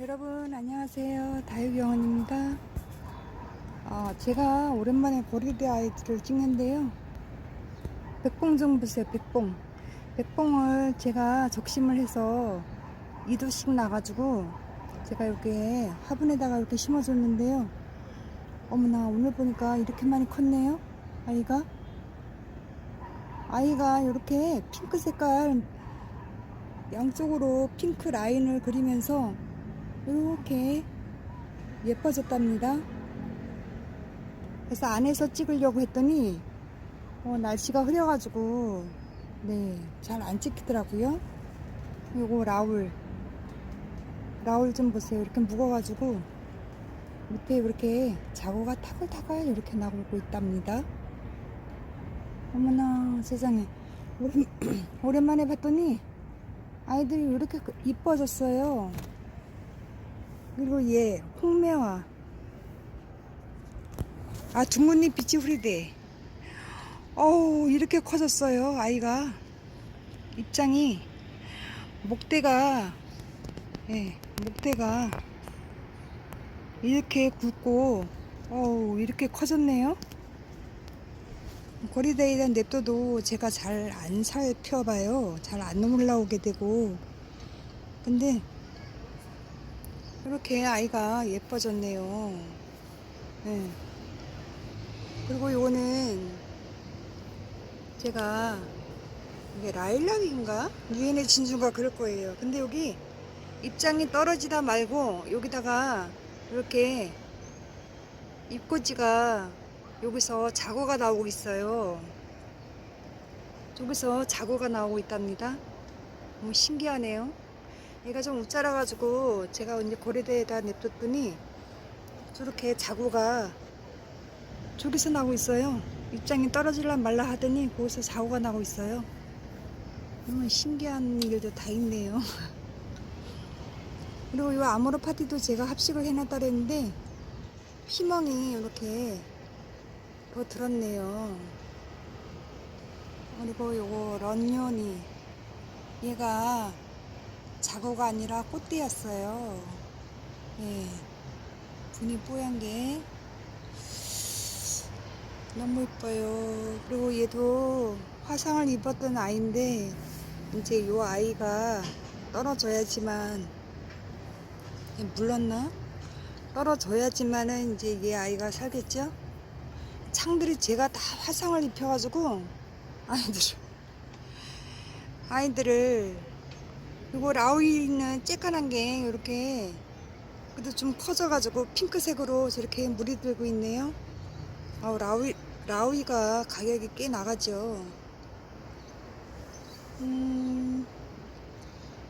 여러분 안녕하세요. 다육영원입니다. 어, 제가 오랜만에 고리대 아이들을 찍는데요. 백봉 좀 보세요 백봉. 백봉을 제가 적심을 해서 2도씩 나가지고 제가 이렇게 화분에다가 이렇게 심어줬는데요. 어머나 오늘 보니까 이렇게 많이 컸네요 아이가. 아이가 이렇게 핑크 색깔 양쪽으로 핑크 라인을 그리면서 이렇게 예뻐졌답니다. 그래서 안에서 찍으려고 했더니 어, 날씨가 흐려가지고 네 잘 안 찍히더라고요. 요거 라울 라울 좀 보세요. 이렇게 묵어가지고 밑에 이렇게 자고가 타글타글 이렇게 나오고 있답니다. 어머나 세상에 오랜, 오랜만에 봤더니 아이들이 이렇게 이뻐졌어요. 그리고 얘 홍매화 아 둥근잎 빛이 흐리대. 어우 이렇게 커졌어요 아이가. 입장이. 목대가 예 목대가 이렇게 굵고 어우 이렇게 커졌네요. 거리대에 냅둬도 제가 잘 안 살펴봐요. 잘 안 올라오게 되고. 근데 이렇게 아이가 예뻐졌네요. 네. 그리고 요거는 제가 이게 라일락인가? 유엔의 진주가 그럴 거예요. 근데 여기 입장이 떨어지다 말고 여기다가 이렇게 잎꽂이가 여기서 자고가 나오고 있어요. 여기서 자고가 나오고 있답니다. 너무 신기하네요. 얘가 좀 웃자라가지고 제가 이제 고리대에다 냅뒀더니 저렇게 자구가 저기서 나고 있어요. 입장이 떨어질라 말라 하더니 거기서 자구가 나고 있어요. 너무 신기한 일도 다 있네요. 그리고 이 아모르 파티도 제가 합식을 해놨다 그랬는데 피멍이 이렇게 더 들었네요. 그리고 요거 런년이 얘가 자고가 아니라 꽃대였어요. 예. 분이 뽀얀 게 너무 이뻐요. 그리고 얘도 화상을 입었던 아이인데 이제 요 아이가 떨어져야지만 얘 물렀나? 떨어져야지만은 이제 얘 아이가 살겠죠? 창들이 제가 다 화상을 입혀가지고 아이들 아이들을 이거 라우이는 쬐깐한 게 이렇게 그래도 좀 커져가지고 핑크색으로 저렇게 물이 들고 있네요. 아우 라우이 라우이가 가격이 꽤 나가죠. 음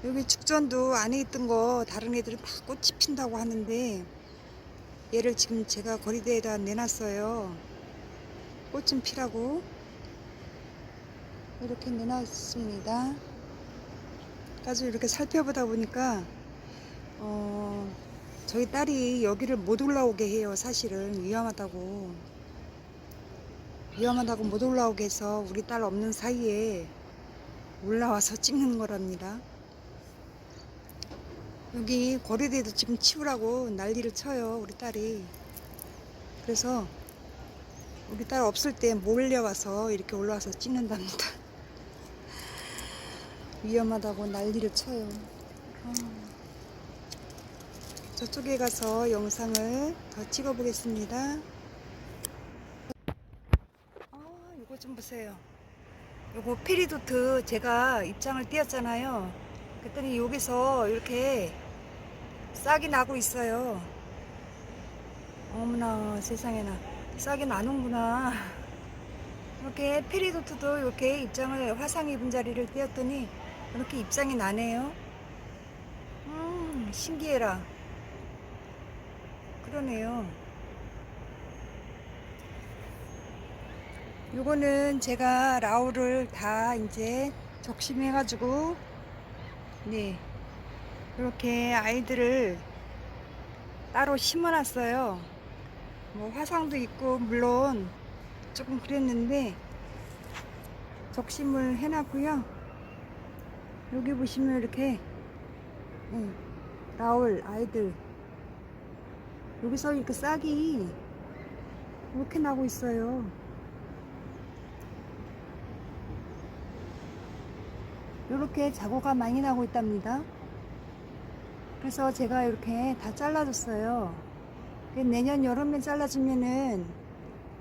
여기 죽전도 안에 있던 거 다른 애들은 다 꽃이 핀다고 하는데 얘를 지금 제가 거리대에다 내놨어요. 꽃 좀 피라고 이렇게 내놨습니다. 가지고 이렇게 살펴보다 보니까 어 저희 딸이 여기를 못 올라오게 해요 사실은. 위험하다고. 위험하다고 못 올라오게 해서 우리 딸 없는 사이에 올라와서 찍는 거랍니다. 여기 고리대도 지금 치우라고 난리를 쳐요 우리 딸이. 그래서 우리 딸 없을 때 몰려와서 이렇게 올라와서 찍는답니다 위험하다고 난리를 쳐요. 아. 저쪽에 가서 영상을 더 찍어 보겠습니다. 아, 이거 좀 보세요. 요거 페리도트 제가 입장을 띄었잖아요. 그랬더니 여기서 이렇게 싹이 나고 있어요. 어머나 세상에나 싹이 나는구나. 이렇게 페리도트도 이렇게 입장을 화상 입은 자리를 띄었더니 이렇게 입장이 나네요. 음, 신기해라. 그러네요. 요거는 제가 라우를 다 이제 적심해가지고, 네. 이렇게 아이들을 따로 심어놨어요. 뭐 화상도 있고, 물론 조금 그랬는데, 적심을 해놨고요. 여기 보시면 이렇게 음, 라울 아이들 여기서 이렇게 싹이 이렇게 나고 있어요. 이렇게 자고가 많이 나고 있답니다. 그래서 제가 이렇게 다 잘라줬어요. 그 내년 여름에 잘라주면은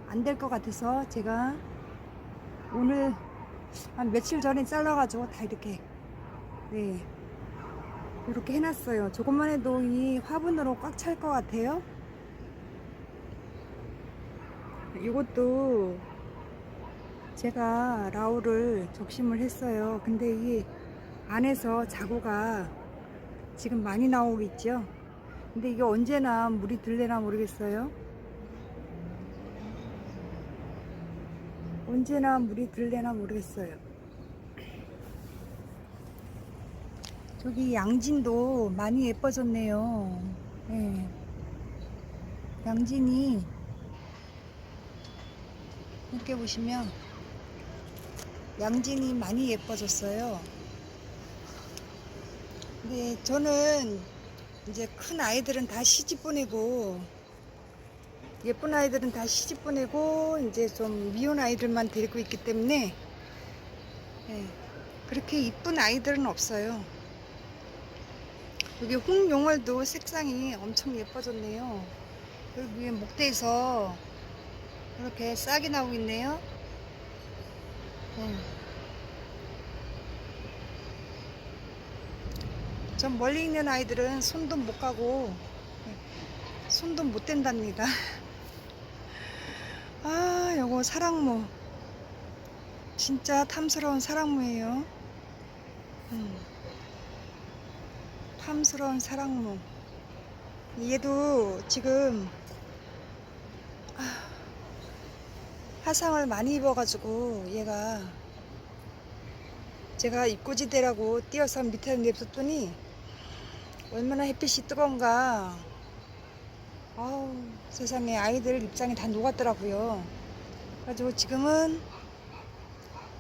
안 될 것 같아서 제가 오늘 한 며칠 전에 잘라가지고 다 이렇게 네 이렇게 해놨어요. 조금만 해도 이 화분으로 꽉 찰 것 같아요. 이것도 제가 라우를 적심을 했어요. 근데 이 안에서 자구가 지금 많이 나오고 있죠. 근데 이게 언제나 물이 들래나 모르겠어요. 언제나 물이 들래나 모르겠어요. 저기 양진도 많이 예뻐졌네요. 네. 양진이 이렇게 보시면 양진이 많이 예뻐졌어요. 근데 저는 이제 큰 아이들은 다 시집 보내고 예쁜 아이들은 다 시집 보내고 이제 좀 미혼 아이들만 데리고 있기 때문에 예, 그렇게 이쁜 아이들은 없어요. 여기 홍용월도 색상이 엄청 예뻐졌네요. 여기 위에 목대에서 이렇게 싹이 나오고 있네요. 예. 전 멀리 있는 아이들은 손도 못 가고 예, 손도 못 댄답니다. 아, 요거 사랑무. 진짜 탐스러운 사랑무예요. 음. 탐스러운 사랑무. 얘도 지금 아, 화상을 많이 입어가지고 얘가 제가 입고지대라고 띄어서 밑에 냅뒀더니 얼마나 햇빛이 뜨거운가 아우 세상에 아이들 입장이 다 녹았더라고요. 그래가지고 지금은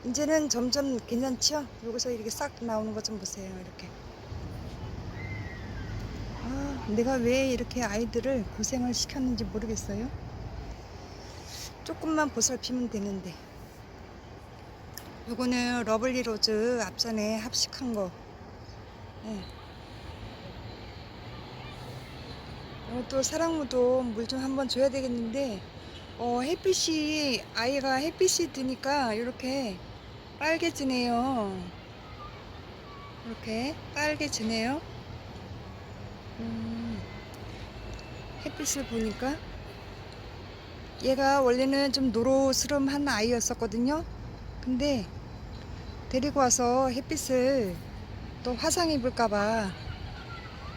이제는 점점 괜찮죠? 여기서 이렇게 싹 나오는 것 좀 보세요 이렇게. 아 내가 왜 이렇게 아이들을 고생을 시켰는지 모르겠어요? 조금만 보살피면 되는데. 요거는 러블리 로즈 앞전에 합식한 거. 네. 이것도 사랑무도 물좀 한번 줘야 되겠는데 어, 햇빛이 아이가 햇빛이 드니까 이렇게 빨개지네요. 이렇게 빨개지네요. 음, 햇빛을 보니까 얘가 원래는 좀 노로스름한 아이였었거든요. 근데 데리고 와서 햇빛을 또 화상 입을까봐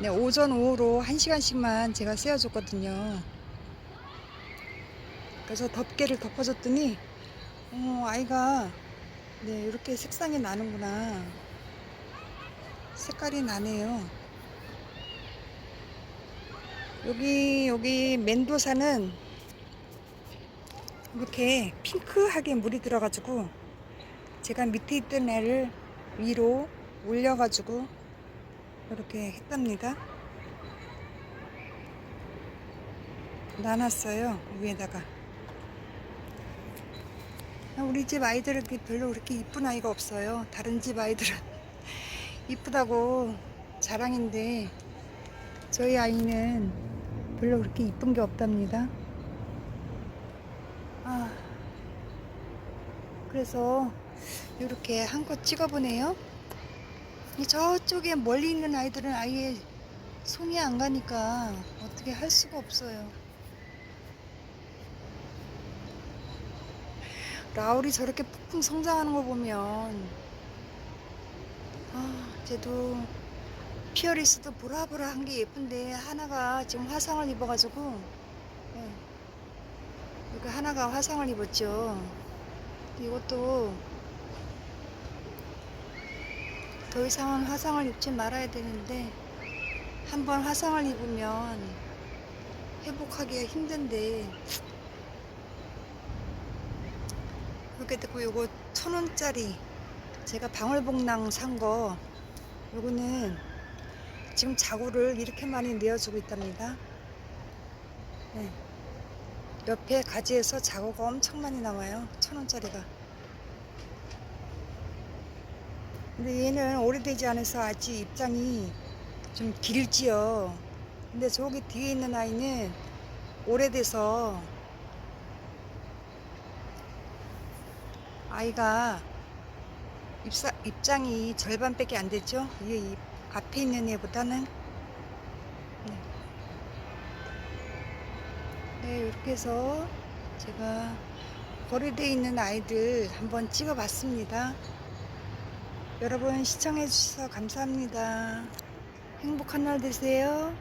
네, 오전 오후로 한 시간씩만 제가 쐬어줬거든요. 그래서 덮개를 덮어줬더니 어, 아이가 네, 이렇게 색상이 나는구나. 색깔이 나네요. 여기 여기 멘도사는 이렇게 핑크하게 물이 들어가지고 제가 밑에 있던 애를 위로 올려가지고 이렇게 했답니다. 나눴어요 위에다가. 우리 집 아이들은 별로 그렇게 이쁜 아이가 없어요. 다른 집 아이들은 이쁘다고 자랑인데 저희 아이는 별로 그렇게 이쁜 게 없답니다. 아, 그래서 이렇게 한껏 찍어보네요. 이 저쪽에 멀리 있는 아이들은 아예 손이 안 가니까 어떻게 할 수가 없어요. 라울이 저렇게 폭풍 성장하는 거 보면 아, 쟤도 피어리스도 보라보라한 게 예쁜데 하나가 지금 화상을 입어가지고 예. 이거 하나가 화상을 입었죠. 이것도 더 이상은 화상을 입지 말아야 되는데 한번 화상을 입으면 회복하기가 힘든데 그렇게 됐고 요거 천 원짜리 제가 방울복랑 산 거 요거는 지금 자구를 이렇게 많이 내어주고 있답니다. 네. 옆에 가지에서 자구가 엄청 많이 나와요. 천 원짜리가. 근데 얘는 오래되지 않아서 아직 입장이 좀 길지요. 근데 저기 뒤에 있는 아이는 오래돼서 아이가 입사, 입장이 절반밖에 안 됐죠. 이게 이 앞에 있는 애보다는 네. 네, 이렇게 해서 제가 거리대에 있는 아이들 한번 찍어봤습니다. 여러분 시청해 주셔서 감사합니다. 행복한 날 되세요.